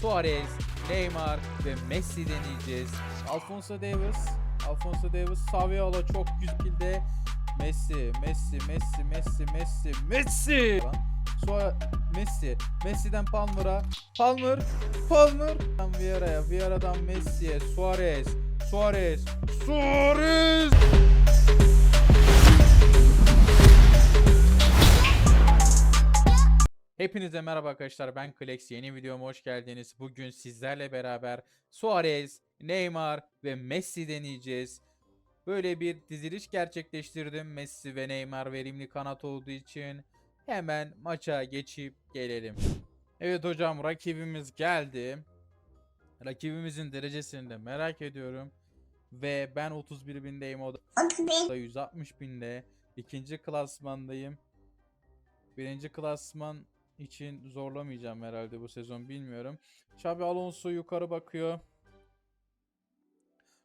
Suarez, Neymar ve Messi deneyeceğiz. Alfonso Davis, Alfonso Davis, Saviola çok güzel Messi, Messi, Messi, Messi, Messi, Messi. Sonra Messi, Messi'den Palmer'a, Palmer, Palmer, Vieira'ya, Vieira'dan Messi'ye, Suarez, Suarez, Suarez. Hepinize merhaba arkadaşlar ben Klex yeni videoma hoş geldiniz. Bugün sizlerle beraber Suarez, Neymar ve Messi deneyeceğiz. Böyle bir diziliş gerçekleştirdim. Messi ve Neymar verimli kanat olduğu için hemen maça geçip gelelim. Evet hocam rakibimiz geldi. Rakibimizin derecesini de merak ediyorum. Ve ben 31 bindeyim o da 160 binde. İkinci klasmandayım. Birinci klasman için zorlamayacağım herhalde bu sezon bilmiyorum. Xabi Alonso yukarı bakıyor.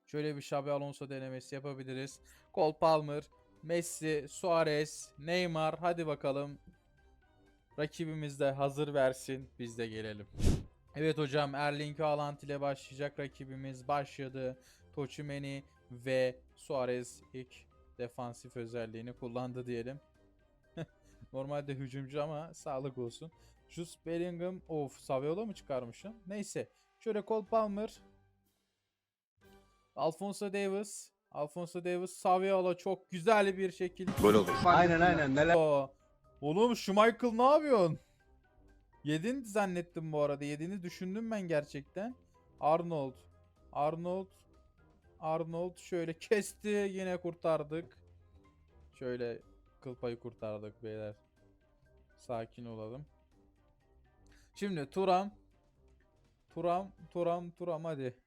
Şöyle bir Xabi Alonso denemesi yapabiliriz. Cole Palmer, Messi, Suarez, Neymar hadi bakalım. Rakibimiz de hazır versin biz de gelelim. Evet hocam Erling Haaland ile başlayacak rakibimiz başladı. Toçimeni ve Suarez ilk defansif özelliğini kullandı diyelim. Normalde hücumcu ama sağlık olsun. Jude Bellingham of Saviola mı çıkarmışım? Neyse. Şöyle Cole Palmer. Alfonso Davis. Alfonso Davis Saviola çok güzel bir şekilde. Gol olur. Aynen aynen neler. Aa, Oğlum şu Michael ne yapıyorsun? Yedin zannettim bu arada. Yediğini düşündüm ben gerçekten. Arnold. Arnold. Arnold şöyle kesti. Yine kurtardık. Şöyle kıl payı kurtardık beyler. Sakin olalım. Şimdi Turam. Turam, Turam, Turam hadi.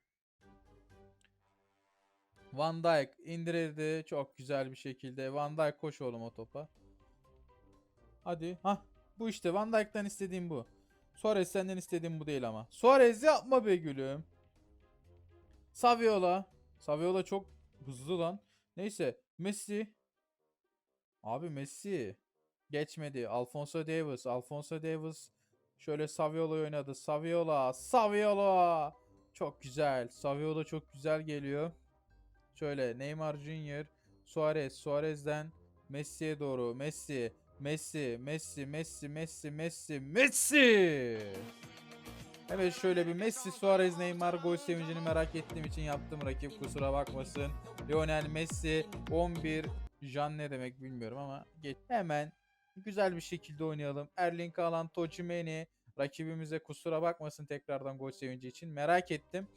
Van Dijk indirildi çok güzel bir şekilde. Van Dijk koş oğlum o topa. Hadi. Ha bu işte Van Dijk'tan istediğim bu. Suarez senden istediğim bu değil ama. Suarez yapma be gülüm. Saviola. Saviola çok hızlı lan. Neyse. Messi. Abi Messi. Geçmedi. Alfonso Davis. Alfonso Davis. Şöyle Saviola oynadı. Saviola. Saviola. Çok güzel. Saviola çok güzel geliyor. Şöyle Neymar Junior. Suarez. Suarez'den Messi'ye doğru. Messi. Messi, Messi, Messi, Messi, Messi, Messi. Evet şöyle bir Messi, Suarez, Neymar gol sevincini merak ettiğim için yaptım rakip kusura bakmasın. Lionel Messi 11 Jan ne demek bilmiyorum ama geç. Hemen güzel bir şekilde oynayalım. Erling Haaland, Tchouaméni rakibimize kusura bakmasın tekrardan gol sevinci için merak ettim.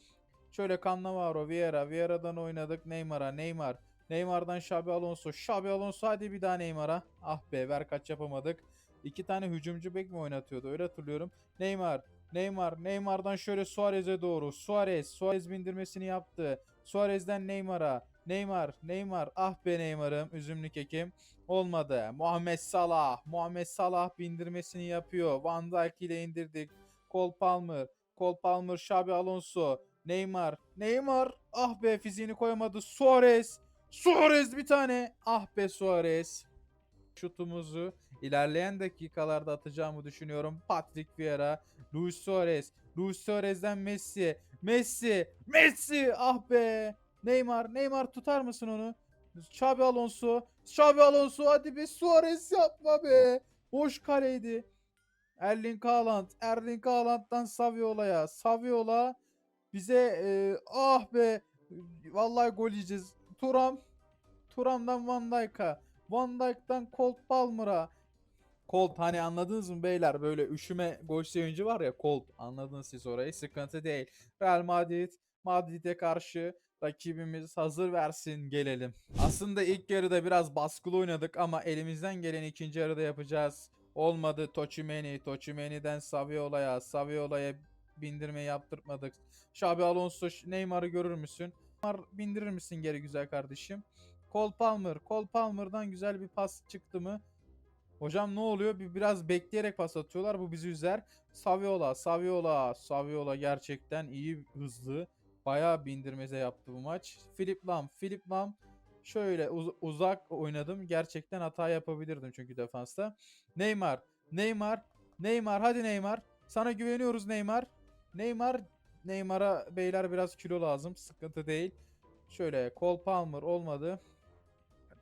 Şöyle Cannavaro, Vieira, Vieira'dan oynadık Neymar'a, Neymar. Neymar'dan Xabi Alonso. Xabi Alonso hadi bir daha Neymar'a. Ah be ver kaç yapamadık. İki tane hücumcu bek mi oynatıyordu öyle hatırlıyorum. Neymar. Neymar. Neymar'dan şöyle Suarez'e doğru. Suarez. Suarez bindirmesini yaptı. Suarez'den Neymar'a. Neymar. Neymar. Ah be Neymar'ım. Üzümlü kekim. Olmadı. Muhammed Salah. Muhammed Salah bindirmesini yapıyor. Van Dijk ile indirdik. Cole Palmer. Cole Palmer. Xabi Alonso. Neymar. Neymar. Ah be fiziğini koyamadı. Suarez. Suarez bir tane. Ah be Suarez. Şutumuzu ilerleyen dakikalarda atacağımı düşünüyorum. Patrick Vieira, Luis Suarez, Luis Suarez'den Messi, Messi, Messi. Ah be. Neymar, Neymar tutar mısın onu? Xabi Alonso, Xabi Alonso hadi be Suarez yapma be. Boş kaleydi. Erling Haaland, Erling Haaland'dan Saviola'ya, Saviola bize e, ah be vallahi gol yiyeceğiz. Turam. Turam'dan Van Dijk'a. Van Dijk'tan Colt Palmer'a. Colt hani anladınız mı beyler? Böyle üşüme gol sevinci var ya Colt. Anladınız siz orayı. Sıkıntı değil. Real Madrid. Madrid'e karşı rakibimiz hazır versin gelelim. Aslında ilk yarıda biraz baskılı oynadık ama elimizden gelen ikinci yarıda yapacağız. Olmadı Toçimeni. Toçimeni'den Saviola'ya. Saviola'ya bindirme yaptırmadık. Xabi Alonso Neymar'ı görür müsün? Neymar bindirir misin geri güzel kardeşim? Cole Palmer. Cole Palmer'dan güzel bir pas çıktı mı? Hocam ne oluyor? Bir biraz bekleyerek pas atıyorlar. Bu bizi üzer. Saviola, Saviola, Saviola gerçekten iyi, hızlı. Bayağı bindirmeze yaptı bu maç. Philip Lam, Philip Lam şöyle uz- uzak oynadım. Gerçekten hata yapabilirdim çünkü defansta. Neymar, Neymar, Neymar hadi Neymar. Sana güveniyoruz Neymar. Neymar Neymar'a beyler biraz kilo lazım. Sıkıntı değil. Şöyle Cole Palmer olmadı.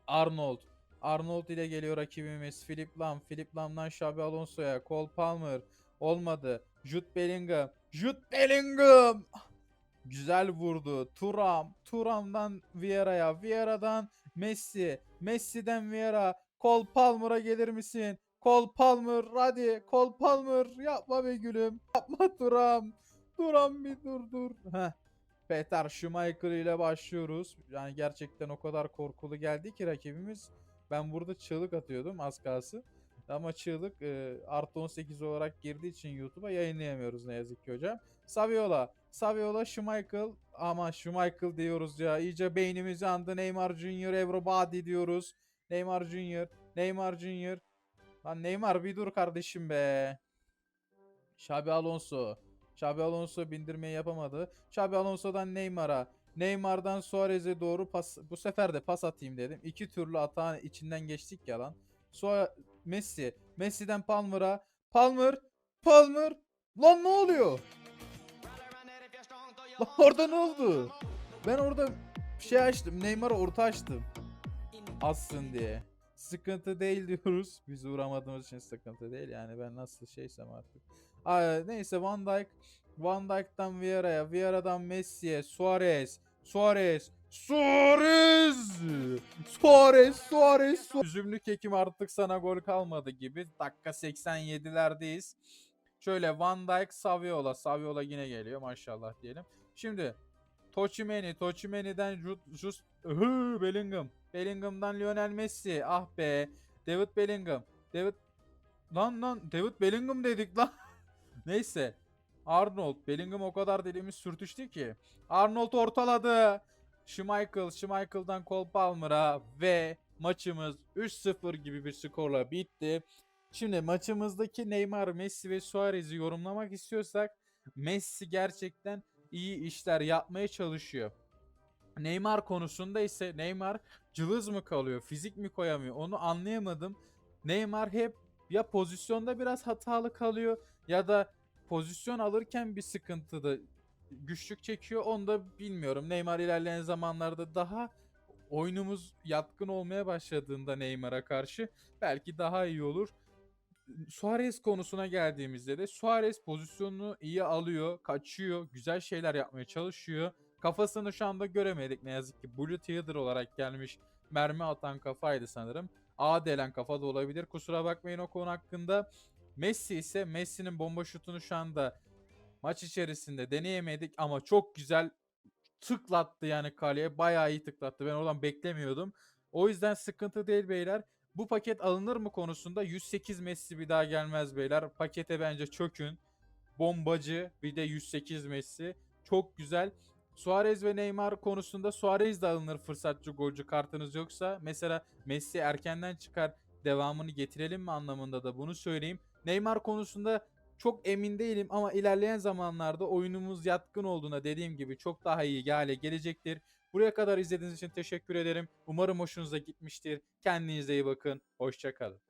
Arnold. Arnold ile geliyor rakibimiz. Philip Lam. Philip Lam'dan Xabi Alonso'ya. Cole Palmer. Olmadı. Jude Bellingham. Jude Bellingham. Güzel vurdu. Turam. Turam'dan Vieira'ya. Vieira'dan Messi. Messi'den Vieira. Cole Palmer'a gelir misin? Cole Palmer. Hadi. Cole Palmer. Yapma be gülüm. Yapma Turam. Turam bir dur dur. Heh. Peter Schmeichel ile başlıyoruz. Yani gerçekten o kadar korkulu geldi ki rakibimiz. Ben burada çığlık atıyordum az kalsın. Ama çığlık e, artı 18 olarak girdiği için YouTube'a yayınlayamıyoruz ne yazık ki hocam. Saviola. Saviola Schmeichel. Ama Schmeichel diyoruz ya. İyice beynimiz yandı. Neymar Junior everybody diyoruz. Neymar Junior. Neymar Junior. Lan Neymar bir dur kardeşim be. Xabi Alonso. Xabi Alonso bindirmeyi yapamadı. Xabi Alonso'dan Neymar'a. Neymar'dan Suarez'e doğru pas bu sefer de pas atayım dedim. İki türlü atağın içinden geçtik ya lan. Sonra Messi. Messi'den Palmer'a. Palmer. Palmer. Lan ne oluyor? Lan orada ne oldu? Ben orada şey açtım. Neymar'a orta açtım. Assın diye. Sıkıntı değil diyoruz. Biz uğramadığımız için sıkıntı değil. Yani ben nasıl şeysem artık. Aa, neyse Van Dijk. Van Dijk'tan Vieira'ya. Vieira'dan Messi'ye. Suarez. Suarez. Suarez. Suarez. Suarez. Su- Üzümlü kekim artık sana gol kalmadı gibi. Dakika 87'lerdeyiz. Şöyle Van Dijk, Saviola. Saviola yine geliyor maşallah diyelim. Şimdi Tochimeni, Tochimeni'den Ju- Just Hı, Bellingham. Bellingham'dan Lionel Messi. Ah be. David Bellingham. David Lan lan David Bellingham dedik lan. Neyse. Arnold. Bellingham o kadar dilimiz sürtüştü ki. Arnold ortaladı. Schmeichel. Schmeichel'dan Cole Palmer'a ve maçımız 3-0 gibi bir skorla bitti. Şimdi maçımızdaki Neymar, Messi ve Suarez'i yorumlamak istiyorsak Messi gerçekten iyi işler yapmaya çalışıyor. Neymar konusunda ise Neymar cılız mı kalıyor, fizik mi koyamıyor onu anlayamadım. Neymar hep ya pozisyonda biraz hatalı kalıyor ya da pozisyon alırken bir sıkıntıda güçlük çekiyor onu da bilmiyorum. Neymar ilerleyen zamanlarda daha oyunumuz yatkın olmaya başladığında Neymar'a karşı belki daha iyi olur. Suarez konusuna geldiğimizde de Suarez pozisyonunu iyi alıyor, kaçıyor, güzel şeyler yapmaya çalışıyor. Kafasını şu anda göremedik ne yazık ki. Blue Theater olarak gelmiş mermi atan kafaydı sanırım. A delen kafa da olabilir. Kusura bakmayın o konu hakkında. Messi ise Messi'nin bomba şutunu şu anda maç içerisinde deneyemedik ama çok güzel tıklattı yani kaleye. Bayağı iyi tıklattı. Ben oradan beklemiyordum. O yüzden sıkıntı değil beyler. Bu paket alınır mı konusunda 108 Messi bir daha gelmez beyler. Pakete bence çökün. Bombacı bir de 108 Messi. Çok güzel. Suarez ve Neymar konusunda Suarez de alınır fırsatçı golcü kartınız yoksa. Mesela Messi erkenden çıkar devamını getirelim mi anlamında da bunu söyleyeyim. Neymar konusunda çok emin değilim ama ilerleyen zamanlarda oyunumuz yatkın olduğuna dediğim gibi çok daha iyi hale gelecektir. Buraya kadar izlediğiniz için teşekkür ederim. Umarım hoşunuza gitmiştir. Kendinize iyi bakın. Hoşçakalın.